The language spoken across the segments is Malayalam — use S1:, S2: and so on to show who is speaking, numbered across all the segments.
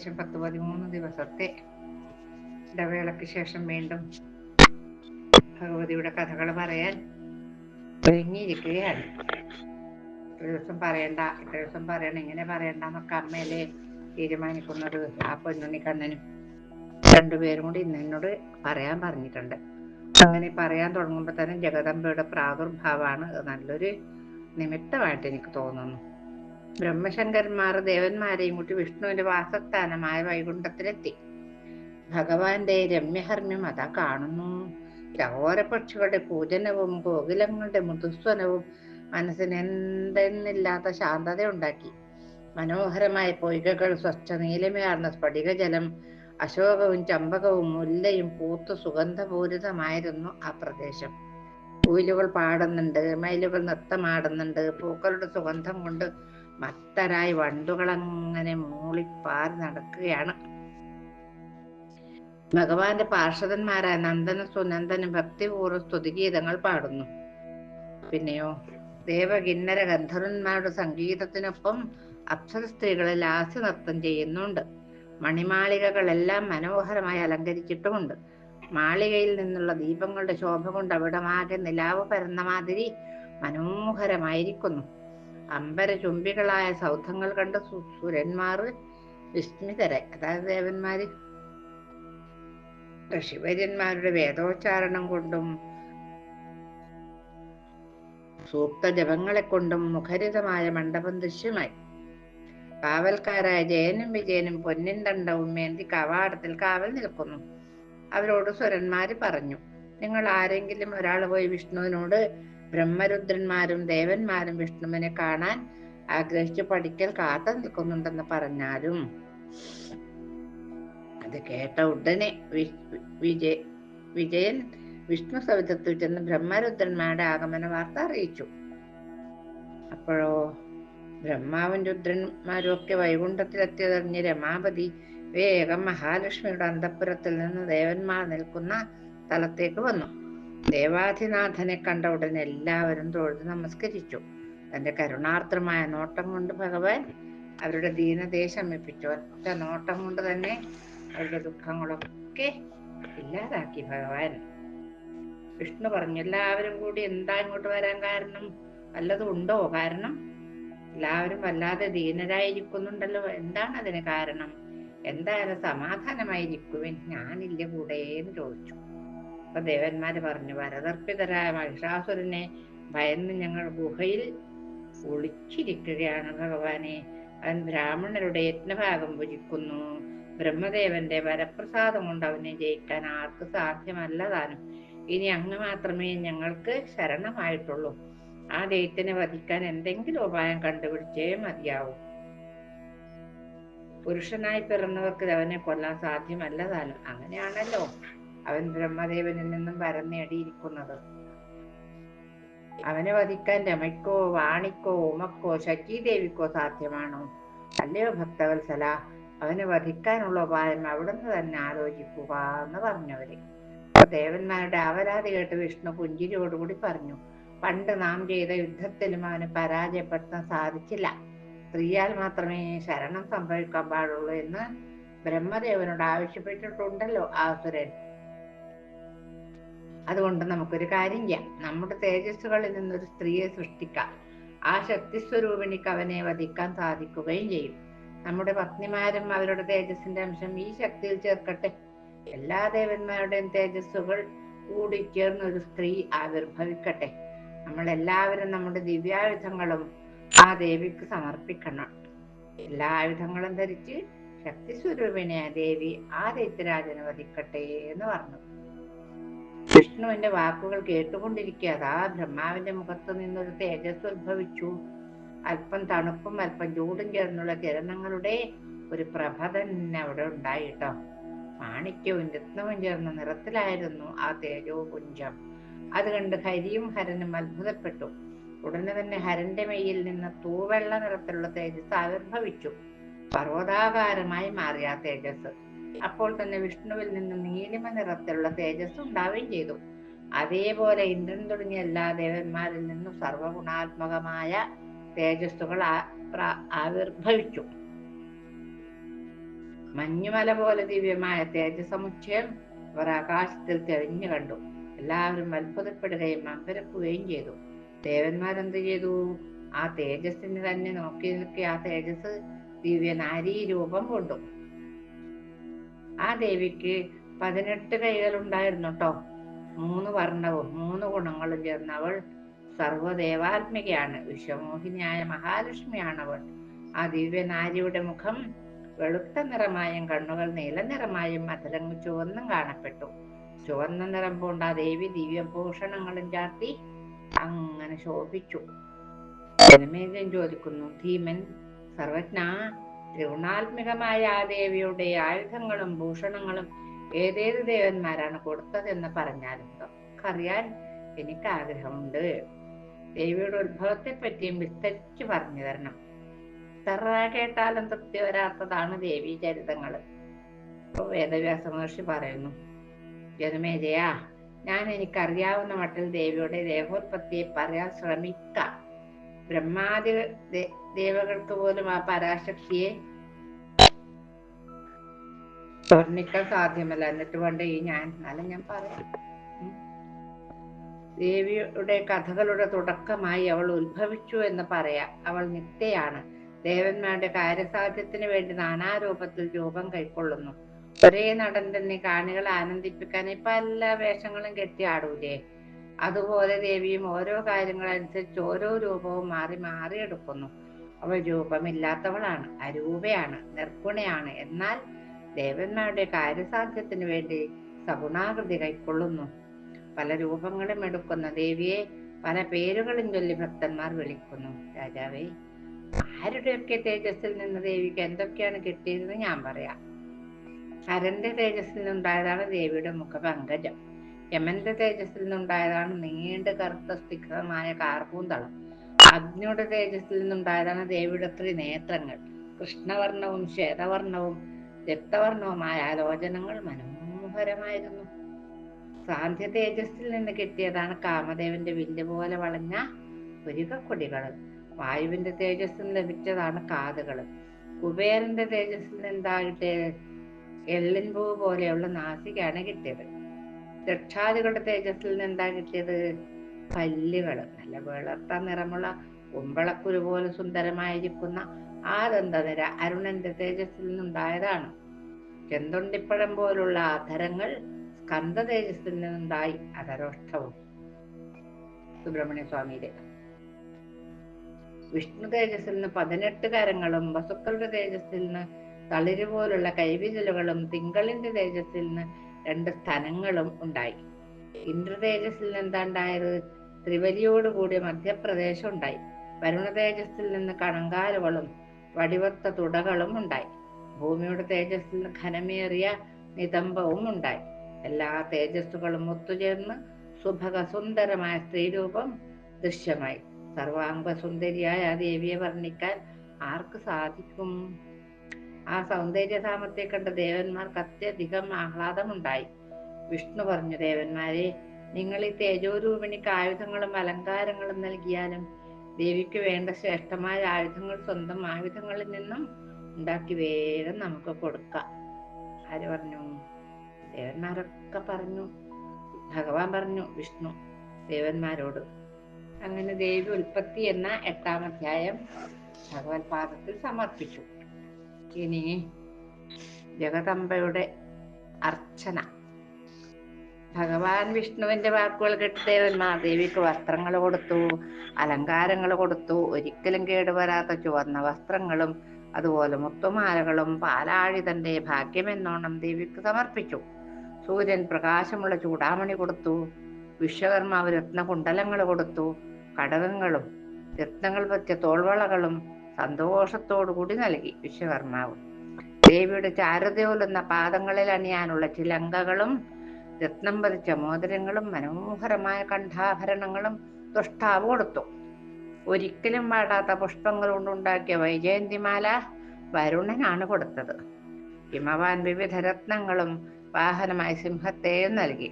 S1: ഏകദേശം പത്ത് പതിമൂന്ന് ദിവസത്തെ ഇടവേളയ്ക്ക് ശേഷം വീണ്ടും ഭഗവതിയുടെ കഥകൾ പറയാൻ ഒരുങ്ങിയിരിക്കുകയാണ്. ഇത്ര ദിവസം പറയണ്ട ഇത്ര ദിവസം പറയണം ഇങ്ങനെ പറയണ്ട എന്നൊക്കെ അമ്മയല്ലേ തീരുമാനിക്കുന്നത്. ആ പൊന്നുണ്ണി കണ്ണനും രണ്ടുപേരും കൂടി ഇന്ന് എന്നോട് പറയാൻ പറഞ്ഞിട്ടുണ്ട്. അങ്ങനെ പറയാൻ തുടങ്ങുമ്പോൾ തന്നെ ജഗദമ്പയുടെ പ്രാദുർഭാവമാണ്. നല്ലൊരു നിമിത്തമായിട്ട് എനിക്ക് തോന്നുന്നു. ബ്രഹ്മശങ്കരന്മാർ ദേവന്മാരെയും കൂട്ടി വിഷ്ണുവിന്റെ വാസസ്ഥാനമായ വൈകുണ്ഠത്തിലെത്തി. ഭഗവാന്റെ രമ്യഹർമ്മ്യം അതാ കാണുന്നു. ചകോരപക്ഷികളുടെ പൂജനവും കോകിലങ്ങളുടെ മൃദുസ്വനവും മനസ്സിന് എന്തെന്നില്ലാത്ത ശാന്തത ഉണ്ടാക്കി മനോഹരമായ പൊയ്കകൾ സ്വച്ഛ നീലമയാർന്ന സ്ഫടികജലം അശോകവും ചമ്പകവും മുല്ലയും പൂത്ത് സുഗന്ധപൂരിതമായിരുന്നു ആ പ്രദേശം. കുയിലുകൾ പാടുന്നുണ്ട് മയിലുകൾ നൃത്തമാടുന്നുണ്ട് പൂക്കളുടെ സുഗന്ധം കൊണ്ട് മത്തരായി വണ്ടുകളങ്ങനെ മൂളിപ്പാറി നടക്കുകയാണ്. ഭഗവാന്റെ പാർഷദന്മാരായ നന്ദന സുനന്ദനും ഭക്തിപൂർവ സ്തുതിഗീതങ്ങൾ പാടുന്നു. പിന്നെയോ ദേവകിന്നര ഗന്ധർവന്മാരുടെ സംഗീതത്തിനൊപ്പം അപ്സര സ്ത്രീകളെ ലാസ്യ നൃത്തം ചെയ്യുന്നുണ്ട്. മണിമാളികകളെല്ലാം മനോഹരമായി അലങ്കരിച്ചിട്ടുമുണ്ട്. മാളികയിൽ നിന്നുള്ള ദീപങ്ങളുടെ ശോഭ കൊണ്ട് അവിടമാകെ നിലാവ് പരന്ന മാതിരി മനോഹരമായിരിക്കുന്നു. അമ്പര ചുംബികളായ സൗധങ്ങൾ കണ്ട് സുരന്മാർ വിസ്മിതരായി. അതായത് ദേവന്മാര്. ഋഷിവര്യന്മാരുടെ വേദോച്ചാരണം കൊണ്ടും സൂക്ത ജപങ്ങളെ കൊണ്ടും മുഖരിതമായ മണ്ഡപം ദൃശ്യമായി. കാവൽക്കാരായ ജയനും വിജയനും പൊന്നിൻ ദണ്ഡവും മേന്തി കവാടത്തിൽ കാവൽ നിൽക്കുന്നു. അവരോട് സ്വരന്മാര് പറഞ്ഞു നിങ്ങൾ ആരെങ്കിലും ഒരാൾ പോയി വിഷ്ണുവിനോട് ബ്രഹ്മരുദ്രന്മാരും ദേവന്മാരും വിഷ്ണുവിനെ കാണാൻ ആഗ്രഹിച്ചു പഠിക്കൽ കാത്തു നിൽക്കുന്നുണ്ടെന്ന് പറഞ്ഞാലും അത് കേട്ട ഉടനെ വിജയ വിജയൻ വിഷ്ണു സവിധത്തിൽ ചെന്ന് ബ്രഹ്മരുദ്രന്മാരുടെ ആഗമന വാർത്ത അറിയിച്ചു. അപ്പോഴോ ബ്രഹ്മാവും രുദ്രന്മാരും ഒക്കെ വൈകുണ്ഠത്തിലെത്തിയതറിഞ്ഞ് രമാപതി വേഗം മഹാലക്ഷ്മിയുടെ അന്തപുരത്തിൽ നിന്ന് ദേവന്മാർ നിൽക്കുന്ന സ്ഥലത്തേക്ക് വന്നു. ദേവാധിനാഥനെ കണ്ട ഉടനെ എല്ലാവരും തൊഴുത് നമസ്കരിച്ചു. തന്റെ കരുണാർദ്രമായ നോട്ടം കൊണ്ട് ഭഗവാൻ അവരുടെ ദീനതയെ ശമിപ്പിച്ചു. ഒറ്റ നോട്ടം കൊണ്ട് തന്നെ അവരുടെ ദുഃഖങ്ങളൊക്കെ ഇല്ലാതാക്കി ഭഗവാൻ. വിഷ്ണു പറഞ്ഞു എല്ലാവരും കൂടി എന്താ ഇങ്ങോട്ട് വരാൻ കാരണം? വല്ലതും ഉണ്ടോ കാരണം? എല്ലാവരും വല്ലാതെ ദീനരായിരിക്കുന്നുണ്ടല്ലോ. എന്താണ് അതിന് കാരണം? എന്തായാലും സമാധാനമായിരിക്കുവിൻ? ഞാനില്ല കൂടെ എന്ന് ചോദിച്ചു. അപ്പൊ ദേവന്മാര് പറഞ്ഞു വരതർപ്പിതരായ മഹിഷാസുരനെ ഭയന്ന് ഞങ്ങൾ ഗുഹയിൽ ഒളിച്ചിരിക്കുകയാണ് ഭഗവാനെ. അവൻ ബ്രാഹ്മണരുടെ യജ്ഞഭാഗം ഭുജിക്കുന്നു. ബ്രഹ്മദേവന്റെ വരപ്രസാദം കൊണ്ട് അവനെ ജയിക്കാൻ ആർക്ക് സാധ്യമല്ല താനും ഇനി അങ്ങ് മാത്രമേ ഞങ്ങൾക്ക് ശരണമായിട്ടുള്ളൂ. ആ ദൈത്യനെ വധിക്കാൻ എന്തെങ്കിലും ഉപായം കണ്ടുപിടിച്ചേ മതിയാവൂ. പുരുഷനായി പിറന്നവർക്ക് അവനെ കൊല്ലാൻ സാധ്യമല്ല താനും അങ്ങനെയാണല്ലോ. അവൻ ബ്രഹ്മദേവനിൽ നിന്നും വരം നേടിയിരിക്കുന്നത്. അവനെ വധിക്കാൻ രമയ്ക്കോ വാണിക്കോ ഉമക്കോ ശചീദേവിക്കോ സാധ്യമാണോ? അല്ലയോ ഭക്തവത്സല അവനെ വധിക്കാനുള്ള ഉപായം അവിടുന്ന് തന്നെ ആലോചിക്കുക എന്ന് പറഞ്ഞവര്. ദേവന്മാരുടെ അവരാതി കേട്ട് വിഷ്ണു പുഞ്ചിരിയോടുകൂടി പറഞ്ഞു പണ്ട് നാം ചെയ്ത യുദ്ധത്തിലും അവന് പരാജയപ്പെടുത്താൻ സാധിച്ചില്ല. സ്ത്രീയാൽ മാത്രമേ ശരണം സംഭവിക്കാൻ പാടുള്ളൂ എന്ന് ബ്രഹ്മദേവനോട് ആവശ്യപ്പെട്ടിട്ടുണ്ടല്ലോ ആസുരൻ അതുകൊണ്ട് നമുക്കൊരു കാര്യം ചെയ്യാം. നമ്മുടെ തേജസ്സുകളിൽ നിന്നൊരു സ്ത്രീയെ സൃഷ്ടിക്കാം. ആ ശക്തി സ്വരൂപിണിക്ക് അവനെ വധിക്കാൻ സാധിക്കുകയും ചെയ്യും. നമ്മുടെ പത്നിമാരും അവരുടെ തേജസ്സിന്റെ അംശം ഈ ശക്തിയിൽ ചേർക്കട്ടെ. എല്ലാ ദേവന്മാരുടെയും തേജസ്സുകൾ കൂടിച്ചേർന്ന് ഒരു സ്ത്രീ ആവിർഭവിക്കട്ടെ. നമ്മൾ എല്ലാവരും നമ്മുടെ ദിവ്യായുധങ്ങളും ആ ദേവിക്ക് സമർപ്പിക്കണം. എല്ലാ ആയുധങ്ങളും ധരിച്ച് ശക്തി സ്വരൂപിണിയായ ദേവി ആ ദൈത്യരാജനെ വധിക്കട്ടെ എന്ന് പറഞ്ഞു. വിഷ്ണുവിന്റെ വാക്കുകൾ കേട്ടുകൊണ്ടിരിക്കുക അതാ ബ്രഹ്മാവിന്റെ മുഖത്ത് നിന്നൊരു തേജസ് ഉത്ഭവിച്ചു. അല്പം തണുപ്പും അല്പം ചൂടും ചേർന്നുള്ള കിരണങ്ങളുടെ ഒരു പ്രഭ തന്നെ അവിടെ ഉണ്ടായിട്ടോ മാണിക്യവും രത്നവും ചേർന്ന നിറത്തിലായിരുന്നു ആ തേജോ പുഞ്ചം അത് കണ്ട് ഹരിയും ഹരനും അത്ഭുതപ്പെട്ടു. ഉടനെ തന്നെ ഹരന്റെ മെയ്യിൽ നിന്ന് തൂവെള്ള നിറത്തിലുള്ള തേജസ് ആവിർഭവിച്ചു. പർവതാകാരമായി മാറിയ ആ തേജസ്. അപ്പോൾ തന്നെ വിഷ്ണുവിൽ നിന്ന് നീലിമ നിറത്തിലുള്ള തേജസ് ഉണ്ടാവുകയും ചെയ്തു. അതേപോലെ ഇന്ദ്രൻ തുടങ്ങിയ എല്ലാ ദേവന്മാരിൽ നിന്നും സർവഗുണാത്മകമായ തേജസ്സുകൾ ആവിർഭവിച്ചു. മഞ്ഞുമല പോലെ ദിവ്യമായ തേജസമുച്ചയം അവർ ആകാശത്തിൽ തെളിഞ്ഞു കണ്ടു. എല്ലാവരും അത്ഭുതപ്പെടുകയും അമ്പരക്കുകയും ചെയ്തു. ദേവന്മാരെന്ത് ചെയ്തു? ആ തേജസ്സിന് തന്നെ നോക്കി നിൽക്കി ആ തേജസ് ദിവ്യനാരീ രൂപം കൊണ്ടു. ആ ദേവിക്ക് പതിനെട്ട് കൈകൾ ഉണ്ടായിരുന്നു കേട്ടോ മൂന്ന് വർണവും മൂന്ന് ഗുണങ്ങളും ചേർന്ന അവൾ സർവദേവാത്മികയാണ്. വിശ്വമോഹിനിയായ മഹാലക്ഷ്മിയാണ് അവൾ ആ ദിവ്യ നാരിയുടെ മുഖം വെളുത്ത നിറമായും കണ്ണുകൾ നീല നിറമായും മധുരങ്ങൾ ചുവന്നും കാണപ്പെട്ടു. ചുവന്ന നിറം പൂണ്ട ആ ദേവി ദിവ്യഭൂഷണങ്ങളും ചാർത്തി അങ്ങനെ ശോഭിച്ചു. ചോദിക്കുന്നു ധീമൻ സർവജ്ഞ ത്രിഗുണാത്മികമായ ആ ദേവിയുടെ ആയുധങ്ങളും ഭൂഷണങ്ങളും ഏതേത് ദേവന്മാരാണ് കൊടുത്തതെന്ന് പറഞ്ഞാലും അറിയാൻ എനിക്ക് ആഗ്രഹമുണ്ട് ദേവിയുടെ ഉത്ഭവത്തെ പറ്റിയും വിസ്തരിച്ചു പറഞ്ഞു തരണം. എത്ര കേട്ടാലും തൃപ്തി വരാത്തതാണ് ദേവീ ചരിതങ്ങൾ ഇപ്പൊ വേദവ്യാസ മഹർഷി പറയുന്നു ജനമേജയാ ഞാൻ എനിക്കറിയാവുന്ന മട്ടിൽ ദേവിയുടെ ദേഹോത്പത്തിയെ പറയാൻ ശ്രമിക്കാം. ബ്രഹ്മാദി ദേവകൾക്ക് പോലും ആ പരാശക്തിയെ വർണിക്കാൻ സാധ്യമല്ല. എന്നിട്ട് വേണ്ട ഈ ഞാൻ? എന്നാലും ഞാൻ പറയാം. ദേവിയുടെ കഥകളുടെ തുടക്കമായി അവൾ ഉത്ഭവിച്ചു എന്ന് പറയാം. അവൾ നിത്യയാണ്. ദേവന്മാരുടെ കാര്യസാധ്യത്തിന് വേണ്ടി നാനാരൂപത്തിൽ രൂപം കൈക്കൊള്ളുന്നു. ഒരേ നടൻ തന്നെ കാണികളെ ആനന്ദിപ്പിക്കാൻ ഇപ്പൊ എല്ലാ വേഷങ്ങളും കെട്ടി കെട്ടിയാടൂലേ അതുപോലെ ദേവിയും ഓരോ കാര്യങ്ങളനുസരിച്ച് ഓരോ രൂപവും മാറി മാറി എടുക്കുന്നു അവൾ രൂപമില്ലാത്തവളാണ് അരൂപയാണ് നിർഗുണയാണ്. എന്നാൽ ദേവന്മാരുടെ കാര്യസാധ്യത്തിന് വേണ്ടി സഗുണാകൃതി കൈക്കൊള്ളുന്നു. പല രൂപങ്ങളും എടുക്കുന്ന ദേവിയെ പല പേരുകളും ചൊല്ലി ഭക്തന്മാർ വിളിക്കുന്നു. രാജാവേ ആരുടെയൊക്കെ തേജസ്സിൽ നിന്ന് ദേവിക്ക് എന്തൊക്കെയാണ് കിട്ടിയതെന്ന് ഞാൻ പറയാം. ഹരന്റെ തേജസ്സിൽ നിന്നുണ്ടായതാണ് ദേവിയുടെ മുഖപങ്കജം. യമന്റെ തേജസ്സിൽ നിന്നുണ്ടായതാണ് നീണ്ട കറുത്ത സ്തിഗ്ധമായ കാർപൂന്തളം അഗ്നിയുടെ തേജസ്സിൽ നിന്നുണ്ടായതാണ് ദേവിയുടെ ത്രിനേത്രങ്ങൾ കൃഷ്ണവർണവും ശ്വേതവർണവും രക്തവർണവുമായ ആലോചനങ്ങൾ മനോഹരമായിരുന്നു. സാന്ധ്യ തേജസ്സിൽ നിന്ന് കിട്ടിയതാണ് കാമദേവന്റെ വില്ല് പോലെ വളഞ്ഞ പുരികക്കൊടികൾ വായുവിന്റെ തേജസ്സിൽ ലഭിച്ചതാണ് കാതുകൾ. കുബേരന്റെ തേജസ്സിൽ നിന്നുണ്ടായിട്ട് എള്ളിൻ പൂ പോലെയുള്ള നാസികയാണ് കിട്ടിയത്. രക്ഷാദികളുടെ തേജസ്സിൽ നിന്നെന്താ കിട്ടിയത് പല്ലുകൾ നല്ല വെളുത്ത നിറമുള്ള കുമ്പളക്കുരു പോലെ സുന്ദരമായിരിക്കുന്ന ആ ദന്തനിര അരുണന്റെ തേജസ്സിൽ നിന്നുണ്ടായതാണ്. ചെന്തൊണ്ടിപ്പഴം പോലുള്ള അധരങ്ങൾ സ്കന്ധ തേജസ്സിൽ നിന്നുണ്ടായി അധരോഷ്ടവും സുബ്രഹ്മണ്യ സ്വാമിയുടെ വിഷ്ണു തേജസ്സിൽ നിന്ന് പതിനെട്ട് കരങ്ങളും വസുക്കളുടെ തേജസ്സിൽ നിന്ന് തളിര് പോലുള്ള കൈവിരലുകളും തിങ്കളിന്റെ തേജസ്സിൽ നിന്ന് രണ്ട് സ്ഥലങ്ങളും ഉണ്ടായി. ഇന്ദ്ര തേജസ്സിൽ നിന്ന് ത്രിവലിയോട് കൂടിയ മധ്യപ്രദേശം ഉണ്ടായി. വരുണ തേജസ്സിൽ നിന്ന് കണങ്കാലുകളും വടിവത്ത തുടകളും ഉണ്ടായി. ഭൂമിയുടെ തേജസ്സിൽ നിന്ന് ഘനമേറിയ നിതംബവും ഉണ്ടായി. എല്ലാ തേജസ്സുകളും ഒത്തുചേർന്ന് സുഭഗസുന്ദരമായ സ്ത്രീരൂപം ദൃശ്യമായി. സർവാംഗ സുന്ദരിയായ ആ ദേവിയെ വർണിക്കാൻ ആർക്ക് സാധിക്കും? ആ സൗന്ദര്യധാമത്തെ കണ്ട ദേവന്മാർക്ക് അത്യധികം ആഹ്ലാദമുണ്ടായി. വിഷ്ണു പറഞ്ഞു ദേവന്മാരെ നിങ്ങൾ ഈ തേജോരൂപിണിക്ക് ആയുധങ്ങളും അലങ്കാരങ്ങളും നൽകിയാലും ദേവിക്ക് വേണ്ട ശ്രേഷ്ഠമായ ആയുധങ്ങൾ സ്വന്തം ആയുധങ്ങളിൽ നിന്നും ഉണ്ടാക്കി വേഗം നമുക്ക് കൊടുക്കാം. ആര് പറഞ്ഞു? ദേവന്മാരൊക്കെ പറഞ്ഞു. ഭഗവാൻ പറഞ്ഞു വിഷ്ണു ദേവന്മാരോട്. അങ്ങനെ ദേവി ഉൽപ്പത്തി എന്ന എട്ടാം അധ്യായം ഭഗവത് പാദത്തിൽ സമർപ്പിച്ചു. ഇനി ജഗതമ്പയുടെ അർച്ചന. ഭഗവാൻ വിഷ്ണുവിന്റെ വാക്കുകൾ കേട്ട് ദേവന്മാർ ദേവിക്ക് വസ്ത്രങ്ങൾ കൊടുത്തു അലങ്കാരങ്ങൾ കൊടുത്തു ഒരിക്കലും കേടുവരാത്ത ചുവന്ന വസ്ത്രങ്ങളും അതുപോലെ മുത്തുമാലകളും പാലാഴി തന്റെ ഭാഗ്യമെന്നോണം ദേവിക്ക് സമർപ്പിച്ചു. സൂര്യൻ പ്രകാശമുള്ള ചൂടാമണി കൊടുത്തു വിശ്വകർമാവ് രത്നകുണ്ടലങ്ങൾ കൊടുത്തു കടകങ്ങളും രത്നങ്ങൾ പറ്റിയ തോൾവളകളും സന്തോഷത്തോടു കൂടി നൽകി വിശ്വകർമാവ്. ദേവിയുടെ ചാരുതയോലുന്ന പാദങ്ങളിൽ അണിയാനുള്ള ചിലങ്കകളും രത്നം പതിച്ച മോതിരങ്ങളും മനോഹരമായ കണ്ഠാഭരണങ്ങളും തുഷ്ടാവ് കൊടുത്തു. ഒരിക്കലും പാടാത്ത പുഷ്പങ്ങൾ കൊണ്ടുണ്ടാക്കിയ വൈജയന്തിമാല വരുണനാണ് കൊടുത്തത്. ഹിമവാൻ വിവിധ രത്നങ്ങളും വാഹനമായി സിംഹത്തെയും നൽകി.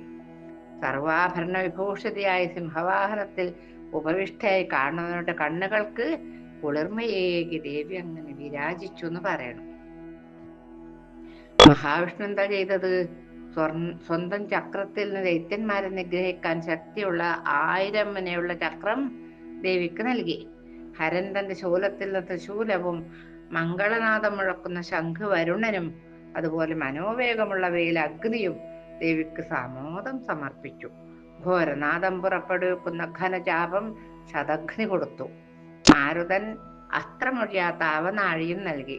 S1: സർവാഭരണ വിഭൂഷിതയായ സിംഹവാഹനത്തിൽ ഉപവിഷ്ടയായി കാണുന്നവരുടെ കണ്ണുകൾക്ക് കുളിർമയേകി ദേവി അങ്ങനെ വിരാജിച്ചു എന്ന് പറയണം. മഹാവിഷ്ണു എന്താ ചെയ്തത്? സ്വന്തം ചക്രത്തിൽ നിന്ന് ദൈത്യന്മാരെ നിഗ്രഹിക്കാൻ ശക്തിയുള്ള ആയിരം മുനയുള്ള ചക്രം ദേവിക്ക് നൽകി. ഹരൻ തന്റെ ശൂലത്തിൽ നിന്ന് തൃശൂലവും മംഗളനാഥം മുഴക്കുന്ന ശംഖ് വരുണനും അതുപോലെ മനോവേഗമുള്ള വെയിൽ അഗ്നിയും ദേവിക്ക് സമോദം സമർപ്പിച്ചു. ഘോരനാഥം പുറപ്പെടുവിക്കുന്ന ഘനചാപം ശതഘ്നി കൊടുത്തു. മാരുതൻ അസ്ത്രമൊഴിയാത്ത അവനാഴിയും നൽകി.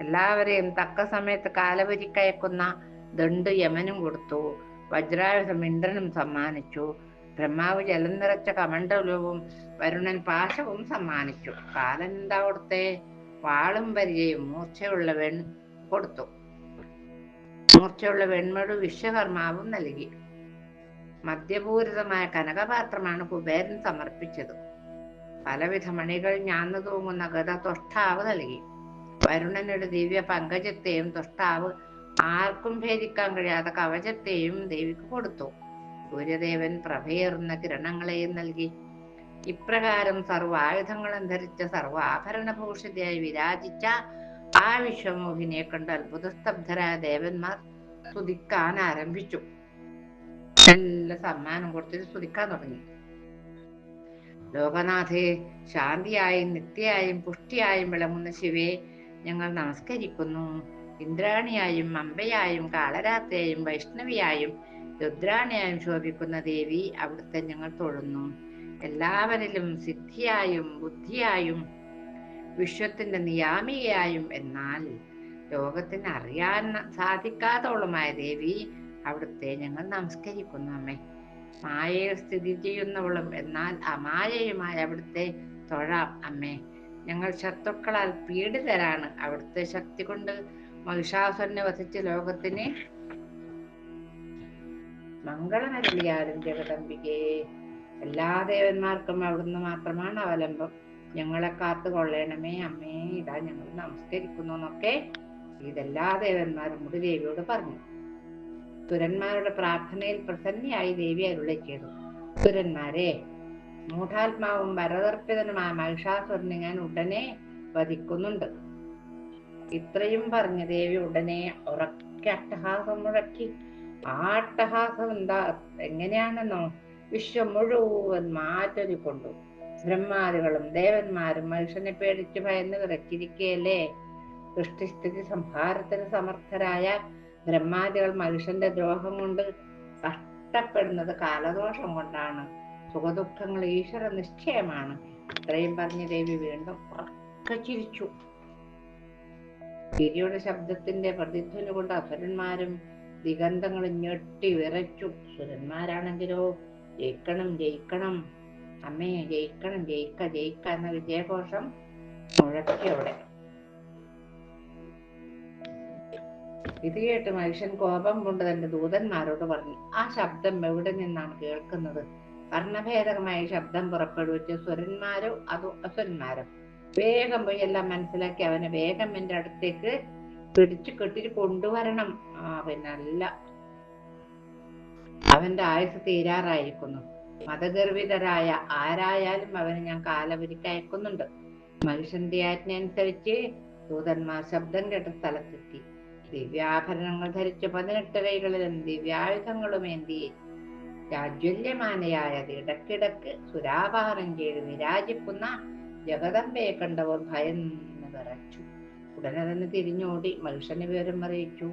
S1: എല്ലാവരെയും തക്ക സമയത്ത് കാലവരിക്കയക്കുന്ന ദണ്ട് യമനും കൊടുത്തു. വജ്രായുധം ഇന്ദ്രനും സമ്മാനിച്ചു. ബ്രഹ്മാവ് ജലം നിറച്ച കമണ്ഡലവും വരുണൻ പാശവും സമ്മാനിച്ചു. കാലൻ എന്താ കൊടുത്തേ? വാളും പരിചയും മൂർച്ചയുള്ള വെൺ കൊടുത്തു. മൂർച്ചയുള്ള വെൺമഴു വിശ്വകർമാവും നൽകി. മദ്യപൂരിതമായ കനകപാത്രമാണ് കുബേരൻ സമർപ്പിച്ചത്. പലവിധ മണികൾ ഞാന്നു തൂങ്ങുന്ന ഗത തൊഷ്ടാവ് നൽകി. വരുണനൊരു ദിവ്യ പങ്കജത്തെയും തുഷ്ടാവ് ആർക്കും ഭേദിക്കാൻ കഴിയാത്ത കവചത്തെയും ദേവിക്ക് കൊടുത്തു. സൂര്യദേവൻ പ്രഭയേറുന്ന കിരണങ്ങളെയും നൽകി. ഇപ്രകാരം സർവായുധങ്ങളും ധരിച്ച സർവാഭരണഭൂഷിതയായി വിരാജിച്ച ആ വിശ്വമോഹിനിയെ കണ്ട് അത്ഭുതസ്തബ്ധരായ ദേവന്മാർ സ്തുതിക്കാൻ ആരംഭിച്ചു. നല്ല സമ്മാനം കൊടുത്തിട്ട് സ്തുതിക്കാൻ തുടങ്ങി. ലോകനാഥേ ശാന്തിയായും നിത്യയായും പുഷ്ടിയായും വിളങ്ങുന്ന ശിവയെ ഞങ്ങൾ നമസ്കരിക്കുന്നു. ഇന്ദ്രാണിയായും അമ്പയായും കാളരാത്രിയായും വൈഷ്ണവിയായും രുദ്രാണിയായും ശോഭിക്കുന്ന ദേവി അവിടുത്തെ ഞങ്ങൾ തൊഴുന്നു. എല്ലാവരിലും സിദ്ധിയായും ബുദ്ധിയായും വിശ്വത്തിന്റെ നിയാമികയായും എന്നാൽ ലോകത്തിന് അറിയാൻ സാധിക്കാത്തോളമായ ദേവി അവിടുത്തെ ഞങ്ങൾ നമസ്കരിക്കുന്നു അമ്മേ. മായയിൽ സ്ഥിതി ചെയ്യുന്നവളും എന്നാൽ അമായയുമായ അവിടുത്തെ തൊഴാം അമ്മേ. ഞങ്ങൾ ശത്രുക്കളാൽ പീഡിതരാണ്. അവിടുത്തെ ശക്തി കൊണ്ട് മഹിഷാസുരനെ വധിച്ച് ലോകത്തിന് മംഗളമരുളിയാലും ജഗദംബികേ. എല്ലാ ദേവന്മാർക്കും അവിടുന്ന് മാത്രമാണ് അവലംബം. ഞങ്ങളെ കാത്തു കൊള്ളണമേ അമ്മേ. ഇതാ ഞങ്ങൾ നമസ്കരിക്കുന്നു എന്നൊക്കെ ഇതെല്ലാ ദേവന്മാരും കൂടി ദേവിയോട് പറഞ്ഞു. സുരന്മാരുടെ പ്രാർത്ഥനയിൽ പ്രസന്നയായി ദേവി അരുളി ചെയ്തു. സുരന്മാരെ മൂഢാത്മാവും വരതർപ്പിതനുമായ മഹിഷാസുരനെ ഞാൻ ഉടനെ വധിക്കുന്നുണ്ട്. ഇത്രയും പറഞ്ഞ ദേവി ഉടനെ ഉറക്കെ അട്ടഹാസം മുഴക്കി. ആ അട്ടഹാസം എന്താ? എങ്ങനെയാണെന്നോ? വിശ്വം മുഴുവൻ മാറ്റൊലിക്കൊണ്ടു ബ്രഹ്മാദികളും ദേവന്മാരും മനുഷ്യനെ പേടിച്ച് ഭയന്ന് വിറച്ചിരിക്കുകയല്ലേ സൃഷ്ടിസ്ഥിതി സംഹാരത്തിന് സമർത്ഥരായ ബ്രഹ്മാദികൾ മനുഷ്യന്റെ ദ്രോഹം കൊണ്ട് കഷ്ടപ്പെടുന്നത് കാലദോഷം കൊണ്ടാണ്. സുഖദുഃഖങ്ങൾ ഈശ്വര നിശ്ചയമാണ്. ഇത്രയും പറഞ്ഞ് ദേവി വീണ്ടും ഉറക്കെ ചിരിച്ചു. ഗിരിയുടെ ശബ്ദത്തിന്റെ പ്രതിധ്വനി കൊണ്ട് അസുരന്മാരും ദിഗന്ധങ്ങൾ ഞെട്ടി വിറച്ചു. സുരന്മാരാണെങ്കിലോ? ജയിക്കണം ജയിക്കണം. അമ്മയെ ജയിക്കണം ജയിക്ക ജയിക്ക എന്ന വിജയഘോഷം മുഴക്കിയോടെ ഇത് കേട്ട് മനുഷ്യൻ കോപം കൊണ്ട് തന്റെ ദൂതന്മാരോട് പറഞ്ഞു ആ ശബ്ദം എവിടെ നിന്നാണ് കേൾക്കുന്നത്? വർണഭേദകമായ ശബ്ദം പുറപ്പെടുവിച്ച് സ്വരന്മാരോ അതോ അസുരന്മാരോ വേഗം പോയി എല്ലാം മനസ്സിലാക്കി അവനെ വേഗം എന്റെ അടുത്തേക്ക് പിടിച്ചു കെട്ടിട്ട് കൊണ്ടുവരണം. ആ പിന്നല്ല അവന്റെ ആയുസ് തീരാറായിരിക്കുന്നു. മതഗർഭിതരായ ആരായാലും അവനെ ഞാൻ കാലവരിക്ക് അയക്കുന്നുണ്ട്. മനുഷ്യന്റെ ആജ്ഞ അനുസരിച്ച് ദൂതന്മാർ ശബ്ദം കേട്ട സ്ഥലത്തെത്തി. ദിവ്യാഭരണങ്ങൾ ധരിച്ച പതിനെട്ട് കൈകളിലും ദിവ്യായുധങ്ങളും ഏന്തി രാജ്വല്യമാനയായത് ഇടക്കിടക്ക് സുരാപാനം ചെയ്ത് വിരാജിക്കുന്ന ജഗദമ്പയെ കണ്ടവർ ഭയന്ന് വിറച്ചു. ഉടനെ തന്നെ തിരിഞ്ഞോടി മനുഷ്യന് വിവരം അറിയിച്ചു.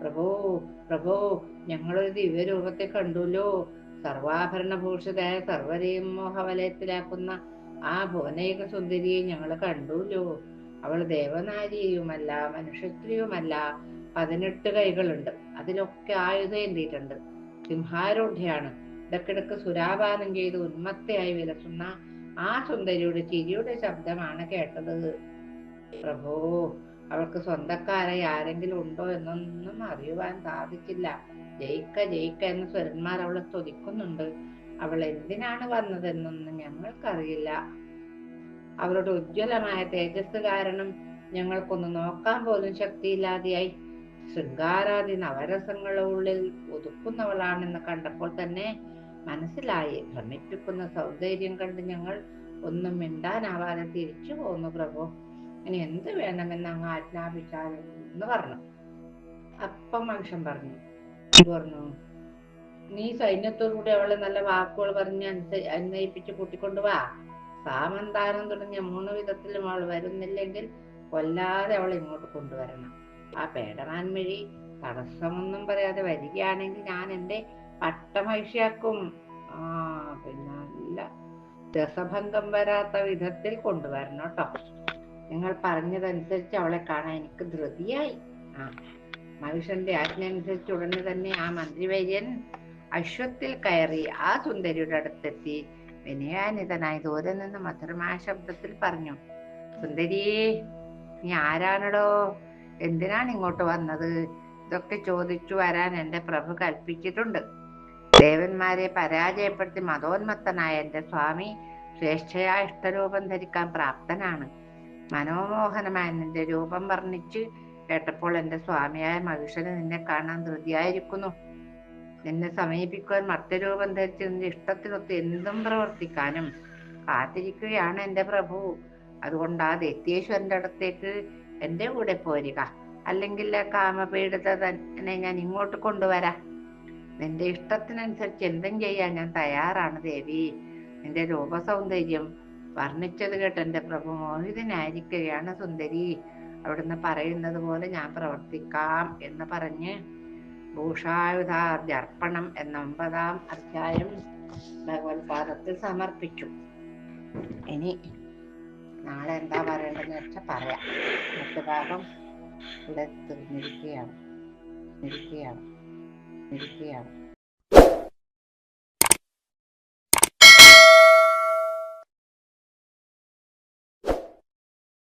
S1: പ്രഭോ പ്രഭോ ഞങ്ങളൊരു ദിവ്യരൂപത്തെ കണ്ടുല്ലോ. സർവാഭരണഭൂഷിതയായ സർവരെയും മോഹവലയത്തിലാക്കുന്ന ആ ഭുവനേക സുന്ദരിയെ ഞങ്ങൾ കണ്ടുല്ലോ. അവൾ ദേവനാരിയുമല്ല മനുഷ്യത്രിയുമല്ല പതിനെട്ട് കൈകളുണ്ട്. അതിലൊക്കെ ആയുധം എന്തിയിട്ടുണ്ട്? സിംഹാരൂഢയാണ് ഇടക്കിടക്ക് സുരാപാനം ചെയ്ത് ഉന്മത്തയായി വിലസുന്ന ആ സുന്ദരിയുടെ ചിരിയുടെ ശബ്ദമാണ് കേട്ടത്. പ്രഭോ അവൾക്ക് സ്വന്തക്കാരായി ആരെങ്കിലും ഉണ്ടോ എന്നൊന്നും അറിയുവാൻ സാധിച്ചില്ല. ജയിക്ക ജയിക്ക എന്ന സ്വരന്മാർ അവളെ സ്തുതിക്കുന്നുണ്ട്. അവൾ എന്തിനാണ് വന്നതെന്നൊന്നും ഞങ്ങൾക്കറിയില്ല. അവളുടെ ഉജ്ജ്വലമായ തേജസ് കാരണം ഞങ്ങൾക്കൊന്ന് നോക്കാൻ പോലും ശക്തിയില്ലാതെയായി. ശൃംഗാരാദി നവരസങ്ങളുടെ ഉള്ളിൽ ഒതുക്കുന്നവളാണെന്ന് കണ്ടപ്പോൾ തന്നെ മനസ്സിലായി. ഭ്രമിപ്പിക്കുന്ന സൗന്ദര്യം കണ്ട് ഞങ്ങൾ ഒന്നും മിണ്ടാനാവാതെ തിരിച്ചു പോന്നു പ്രഭു. ഇനി എന്ത് വേണമെന്ന് അങ്ങ് ആജ്ഞാപിച്ചാലും എന്ന് പറഞ്ഞു. അപ്പം മനുഷ്യൻ പറഞ്ഞു പറഞ്ഞു നീ സൈന്യത്തോടുകൂടി അവളെ നല്ല വാക്കുകൾ പറഞ്ഞ് അന്വയിപ്പിച്ച് കൂട്ടിക്കൊണ്ടു വാ. സാമന്താനം തുടങ്ങിയ മൂന്ന് വിധത്തിലും അവൾ വരുന്നില്ലെങ്കിൽ കൊല്ലാതെ അവളെ ഇങ്ങോട്ട് കൊണ്ടുവരണം. ആ പേടമാൻമഴി തടസ്സമൊന്നും പറയാതെ വരികയാണെങ്കിൽ ഞാൻ എന്റെ പട്ടമഹിഷിയാക്കും. ആ പിന്നെ നല്ല രസഭംഗം വരാത്ത വിധത്തിൽ കൊണ്ടുവരണം കേട്ടോ. നിങ്ങൾ പറഞ്ഞതനുസരിച്ച് അവളെ കാണാൻ എനിക്ക് ധൃതിയായി. ആ മഹിഷന്റെ ആജ്ഞ അനുസരിച്ച് ഉടനെ തന്നെ ആ മന്ത്രിവൈര്യൻ അശ്വത്തിൽ കയറി ആ സുന്ദരിയുടെ അടുത്തെത്തി വിനയാനിതനായി ദൂരെ നിന്ന് മധുരമായ ശബ്ദത്തിൽ പറഞ്ഞു സുന്ദരിയേ നീ ആരാണടോ? എന്തിനാണ് ഇങ്ങോട്ട് വന്നത്? ഇതൊക്കെ ചോദിച്ചു വരാൻ എന്റെ പ്രഭു കൽപ്പിച്ചിട്ടുണ്ട്. ദേവന്മാരെ പരാജയപ്പെടുത്തി മതോന്മത്തനായ എന്റെ സ്വാമി ശ്രേഷ്ഠയായ ഇഷ്ടരൂപം ധരിക്കാൻ പ്രാപ്തനാണ്. മനോമോഹനമായ നിന്റെ രൂപം വർണിച്ച് കേട്ടപ്പോൾ എന്റെ സ്വാമിയായ മഹിഷന് നിന്നെ കാണാൻ ധൃതിയായിരിക്കുന്നു. നിന്നെ സമീപിക്കുവാൻ മർത്യരൂപം ധരിച്ച് നിന്റെ ഇഷ്ടത്തിനൊത്ത് എന്തും പ്രവർത്തിക്കാനും കാത്തിരിക്കുകയാണ് എന്റെ പ്രഭു. അതുകൊണ്ട് ആ ദൈത്യേശ്വരന്റെ അടുത്തേക്ക് എന്റെ കൂടെ പോരുക. അല്ലെങ്കിൽ കാമപീഡിത തന്നെ ഞാൻ ഇങ്ങോട്ട് കൊണ്ടുവരാം. നിന്റെ ഇഷ്ടത്തിനനുസരിച്ച് എന്തും ചെയ്യാൻ ഞാൻ തയ്യാറാണ് ദേവി. നിന്റെ രൂപസൗന്ദര്യം വർണിച്ചത് കേട്ട് എന്റെ പ്രഭു മോഹിതനായിരിക്കുകയാണ് സുന്ദരി. അവിടുന്ന് പറയുന്നത് പോലെ ഞാൻ പ്രവർത്തിക്കാം എന്ന് പറഞ്ഞ് ഭൂഷായുധാർപ്പണം എന്ന ഒമ്പതാം അധ്യായം ഭഗവത്പാദത്തിൽ സമർപ്പിച്ചു. ഇനി നാളെ എന്താ പറയേണ്ടതെന്ന് വെച്ചാൽ പറയാം. മറ്റു ഭാഗം ഇവിടെ തീർന്നിരിക്കുകയാണ് നിൽക്കുകയാണ്. ഇരിക്കുകയാണ്